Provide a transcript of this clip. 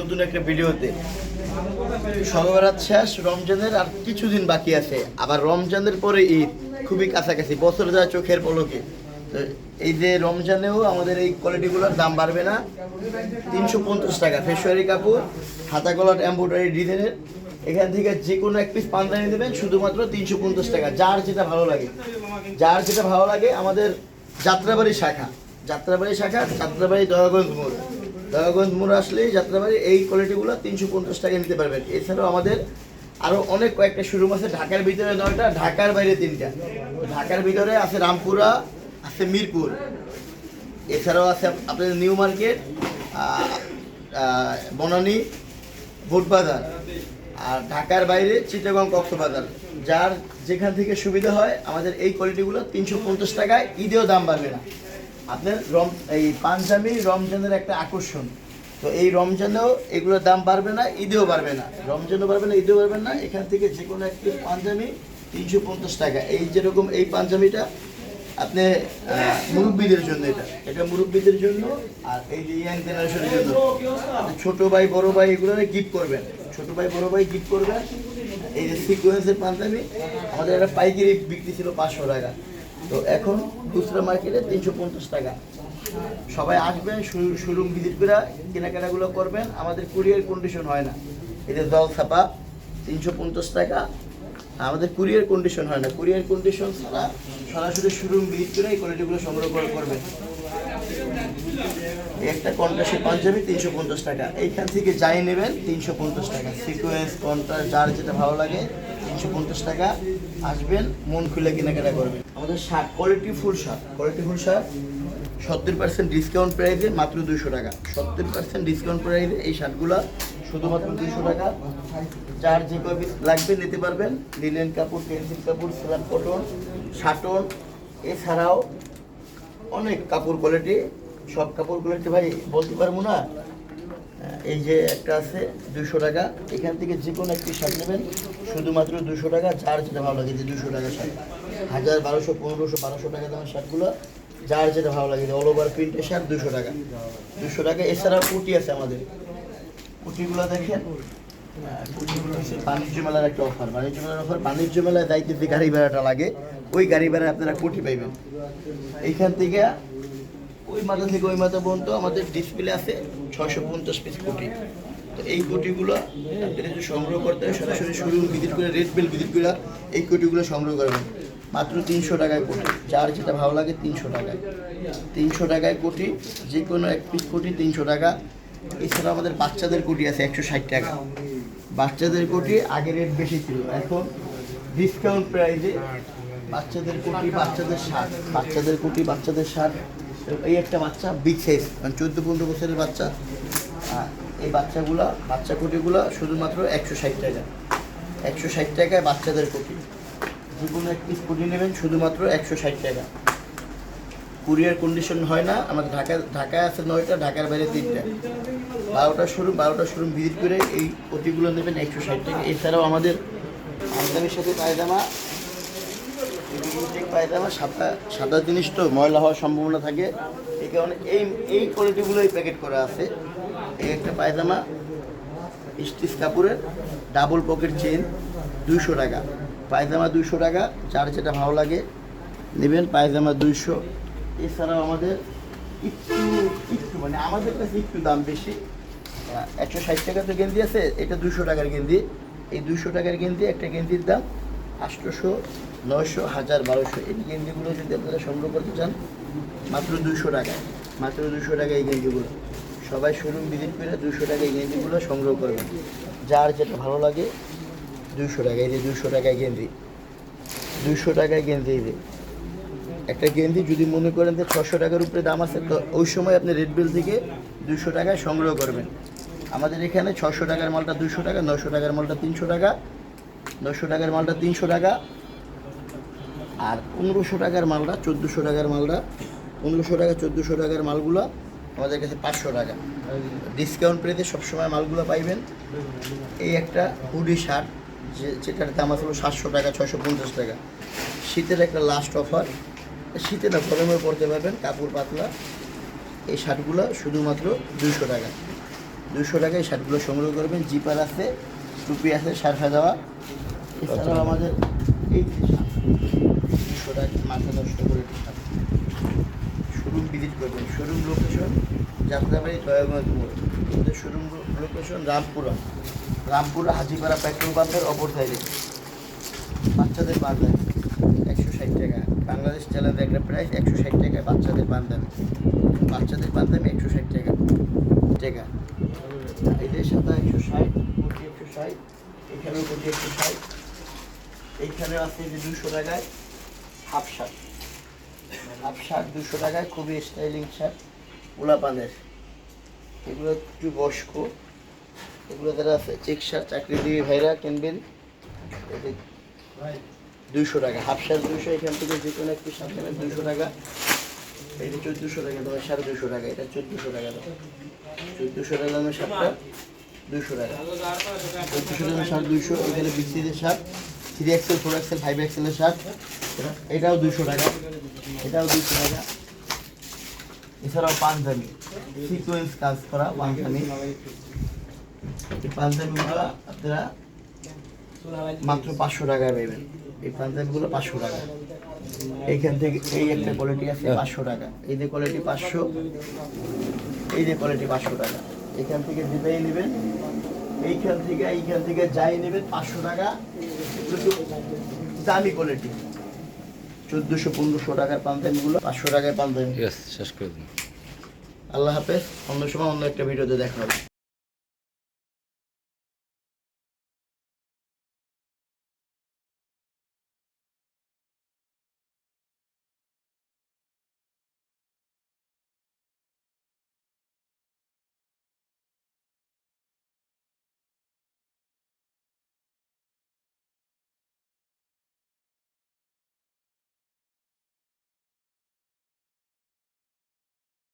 নতুন একটা ভিডিওতে। রমজানের আর বাকি আছে। আবার রমজানের পরে ঈদ, খুবই কাছাকাছি যায় চোখের তো এই যে রমজানেও আমাদের এই কোয়ালিটিগুলোর দাম বাড়বে না। তিনশো পঞ্চাশ টাকা ফেসওয়ারি কাপড়, হাতা কলার এম্ব্রয়ডারি ডিজাইনের এখান থেকে যে কোনো এক পিস পান্তানি দেবেন শুধুমাত্র তিনশো পঞ্চাশ টাকা। যার যেটা ভালো লাগে। যার যেটা ভালো লাগে, আমাদের যাত্রাবাড়ি শাখা। যাত্রাবাড়ি শাখা, যাত্রাবাড়ি দয়াগঞ্জ মোড়। দয়াগঞ্জ মোড় আসলেই যাত্রাবাড়ি, এই কোয়ালিটিগুলো তিনশো পঞ্চাশ টাকা নিতে পারবেন। এছাড়াও আমাদের আরও অনেক কয়েকটা শোরুম আছে, ঢাকার ভিতরে নয়টা, ঢাকার বাইরে তিনটা। ঢাকার ভিতরে আছে রামপুরা, আছে মিরপুর। এছাড়াও আছে আপনাদের নিউ মার্কেট বনানী, ভোটবাজার। আর ঢাকার বাইরে চিটাগং কক্সবাজার। যার যেখান থেকে সুবিধা হয়, আমাদের এই কোয়ালিটিগুলো তিনশো পঞ্চাশ টাকায়, ঈদেও দাম বাড়বে না। আপনার রম, এই পাঞ্জাবি রমজানের একটা আকর্ষণ। তো এই রমজানেও এগুলোর দাম বাড়বে না, ঈদেও বাড়বে না। রমজানও বাড়বে না, ঈদেও বাড়বে না। এখান থেকে যে কোনো একটি পাঞ্জাবি তিনশো পঞ্চাশ টাকা। এই যেরকম এই পাঞ্জাবিটা, আপনি মুরব্বীদের জন্য এটা। এটা মুরব্বীদের জন্য আর এই যে ইয়াং জেনারেশনের জন্য। ছোট ভাই, বড় ভাই এগুলো গিফট করবেন। ছোট ভাই, বড় ভাই গিফট করবেন। এই যে সিকোয়েন্সের পাঞ্জাবি, আমাদের একটা পাইকারি বিক্রি ছিল পাঁচশো টাকা। তো এখন খুচরা মার্কেটে তিনশো পঞ্চাশ টাকা। সবাই আসবেন শোরুম ভিজিট করে কেনাকাটাগুলো করবেন। আমাদের কুরিয়ার কন্ডিশন হয় না। এদের জল ছাপা, তিনশো পঞ্চাশ টাকা। আমাদের কুরিয়ার কন্ডিশন হয় না। কুরিয়ার কন্ডিশন ছাড়া সরাসরি শোরুম ভিজিট করে এই কোয়ালিটিগুলো সংগ্রহ করে করবেন। একটা কন্ট্রাস্টের পাঞ্জাবি তিনশো পঞ্চাশ টাকা। এইখান থেকে যাই নেবেন, তিনশো পঞ্চাশ টাকা। সিকোয়েন্স কন্ট্রাস্ট যার যেটা ভালো লাগে, তিনশো পঞ্চাশ টাকা। আসবেন, মন খুলে কেনাকাটা করবেন। আমাদের shirt quality full shirt quality full shirt সত্তর পার্সেন্ট ডিসকাউন্ট প্রাইসে মাত্র দুশো টাকা। সত্তর পার্সেন্ট ডিসকাউন্ট প্রাইসে এই শার্টগুলো শুধুমাত্র দুশো টাকা। যার যে কয় লাগবে নিতে পারবেন। লিলেন কাপড় পেন্সিল কাপড় সিলাপ কটন শাটন এছাড়াও অনেক কাপড় কোয়ালিটি সব কাপড় কোয়ালিটি ভাই, বলতে পারব না? এই যে একটা আছে দুশো টাকা। এখান থেকে যে কোনো একটি শার্ট নেবেন, শুধুমাত্র দুশো টাকা। যার যেটা ভালো লাগে, যে দুশো টাকা শার্ট হাজার বারোশো, পনেরোশো, বারোশো টাকা দামের শার্টগুলো, যার যেটা ভালো লাগে অল ওভার প্রিন্টের শার্ট দুশো টাকা। দুশো টাকা, এছাড়াও কুটি আছে আমাদের। কুটিগুলো দেখেন বাণিজ্য মেলার একটা অফার বাণিজ্য মেলার অফার বাণিজ্য মেলায় দায়িত্বে যে গাড়ি ভাড়াটা লাগে, ওই গাড়ি ভাড়ায় আপনারা কুটি পাইবেন। এইখান থেকে, ওই মাথা থেকে ওই মাথা পর্যন্ত আমাদের ডিসপ্লে আছে ছয়শো পঞ্চাশ পিস কোটি তো এই কোটিগুলো আপনারা সংগ্রহ করতে সরাসরি শোরুম ভিজিট করে রেড বেল ভিজিট করে এই কোটিগুলো সংগ্রহ করবেন মাত্র তিনশো টাকায় কোটি। যার যেটা ভালো লাগে তিনশো টাকায়। তিনশো টাকায় কোটি যে কোনো এক পিস কোটি তিনশো টাকা। এছাড়া আমাদের বাচ্চাদের কোটি আছে একশো ষাট টাকা। বাচ্চাদের কোটি আগে রেট বেশি ছিল, এখন ডিসকাউন্ট প্রাইজে বাচ্চাদের কোটি, বাচ্চাদের শার্ট বাচ্চাদের কোটি, বাচ্চাদের শার্ট এই একটা বাচ্চা সাইজ মানে চোদ্দ পনেরো বছরের বাচ্চা। এই বাচ্চাগুলা, বাচ্চা কোটিগুলো শুধুমাত্র একশো ষাট টাকা। একশো ষাট টাকায় বাচ্চাদের কোটি। যে কোনো এক পিস নেবেন, শুধুমাত্র একশো ষাট টাকা। কুরিয়ার কন্ডিশন হয় না, আমাদের ঢাকা, ঢাকায় আছে নয়টা, ঢাকার বাইরে তিনটা। বারোটা শোরুম বারোটা শোরুম ভিজিট করে এই কোটিগুলো নেবেন একশো ষাট টাকা। এছাড়াও আমাদের আমদানির সাথে পায়জামা পায়জামা, সাদা সাদা জিনিস তো ময়লা হওয়ার সম্ভাবনা থাকে। এই কারণে এই এই কোয়ালিটিগুলোই প্যাকেট করা আছে। এই একটা পায়জামা, স্টিচ কাপড়ের ডাবল পকেট চেন দুইশো টাকা। পায়জামা দুইশো টাকা, যার যেটা ভালো লাগে নেবেন, পায়জামা দুইশো। এছাড়াও আমাদের একটু একটু মানে আমাদের কাছে একটু দাম বেশি। একশো ষাট টাকা তো গেঞ্জি আছে, এটা দুশো টাকার গেঞ্জি এই দুশো টাকার গেঞ্জি একটা গেঞ্জির দাম আটশোশো নয়শো, হাজার বারোশো। এই গেঞ্জিগুলো যদি আপনারা সংগ্রহ করতে চান, মাত্র দুশো টাকা। মাত্র দুশো টাকা এই গেঞ্জিগুলো সবাই শোরুম ভিজিট করে দুশো টাকা এই গেঞ্জিগুলো সংগ্রহ করবেন। যার যেটা ভালো লাগে দুশো টাকা, এই যে দুশো টাকায় গেঞ্জি। দুশো টাকায় গেঞ্জি, এই যে। একটা গেঞ্জি যদি মনে করেন যে ছশো টাকার উপরে দাম আছে, তো ওই সময় আপনি রেড বিল থেকে দুশো টাকায় সংগ্রহ করবেন। আমাদের এখানে ছশো টাকার মালটা দুশো টাকা, নশো টাকার মালটা তিনশো টাকা, নশো টাকার মালটা তিনশো টাকা, আর পনেরোশো টাকার মালটা চোদ্দোশো টাকার মালটা, পনেরোশো টাকা, চোদ্দোশো টাকার মালগুলো আমাদের কাছে পাঁচশো টাকা। ডিসকাউন্ট পেতে সবসময় মালগুলো পাইবেন। এই একটা হুডি শার্ট যে যেটার দাম আসলে সাতশো টাকা, ছয়শো পঞ্চাশ টাকা। শীতের একটা লাস্ট অফার শীতে না গরমে পড়তে পারবেন কাপড় পাতলা, এই শার্টগুলো শুধুমাত্র দুশো টাকা। দুশো টাকায় শার্টগুলো সংগ্রহ করবেন। জিপার আছে, টুপি আছে সারফা দেওয়া। এছাড়াও আমাদের এই দুশো টাকা, মাথা নষ্ট করে শোরুম ভিজিট করবেন। শোরুম লোকেশন যাত্রাবাড়ি দয়াগঞ্জ মোড় আমাদের showroom location Rampura. Rampura Hajipara petrol পাম্পের অপর সাইডে বাচ্চাদের বান্ধান। একশো ষাট টাকা। বাংলাদেশ চ্যালেঞ্জ একটা প্রাইস একশো ষাট টাকা বাচ্চাদের বান্ধামি বাচ্চাদের বান্ধামি একশো ষাট টাকা টাকা এদের সাথে একশো ষাট কোটি একশো ষাট, এখানেও কোটি একশো ষাট। এইখানেও আছে যে দুশো টাকায় হাফ শার্ট। হাফ শার্ট দুশো টাকায় খুবই স্টাইলিং শার্ট গোলা পানের এগুলো একটু বয়স্ক। এগুলো যারা আছে চেক শার্ট চাকরিজীবী ভাইরা কিনবেন দুইশো টাকা। হাফ শার্ট দুশো এখান থেকে যে কোনো একটি শার্ট নেবেন দুশো টাকা। এটা চোদ্দোশো টাকা দাম সাড়ে দুশো টাকা এটা চোদ্দোশো টাকা দাম। চোদ্দোশো টাকা দামের শার্টটা দুশো টাকা। চোদ্দোশো টাকা শার্ট দুশো এখানে বিসিদের shirt three XL four XL five এক্সেলের shirt এটাও দুশো টাকা। এটাও দুশো টাকা। এছাড়াও পাঞ্জাবি। সিকোয়েন্স কাজ করা পাঞ্জাবি এই পাঞ্জাবিগুলো আপনারা মাত্র পাঁচশো টাকায় পাবেন এই পাঞ্জাবিগুলো পাঁচশো টাকা। এইখান থেকে এই একটা কোয়ালিটি আছে পাঁচশো টাকা। এই যে কোয়ালিটি পাঁচশো এই যে কোয়ালিটি পাঁচশো টাকা। এখান থেকে যেটাই নেবেন এইখান থেকে এইখান থেকে যাই নেবেন পাঁচশো টাকা। দামি কোয়ালিটি চোদ্দোশো পনেরোশো টাকার পাঞ্জাবিগুলো পাঁচশো ঠিক আছে শেষ করে দিন। আল্লাহ হাফেজ অন্য সময় অন্য একটা ভিডিওতে দেখা হবে।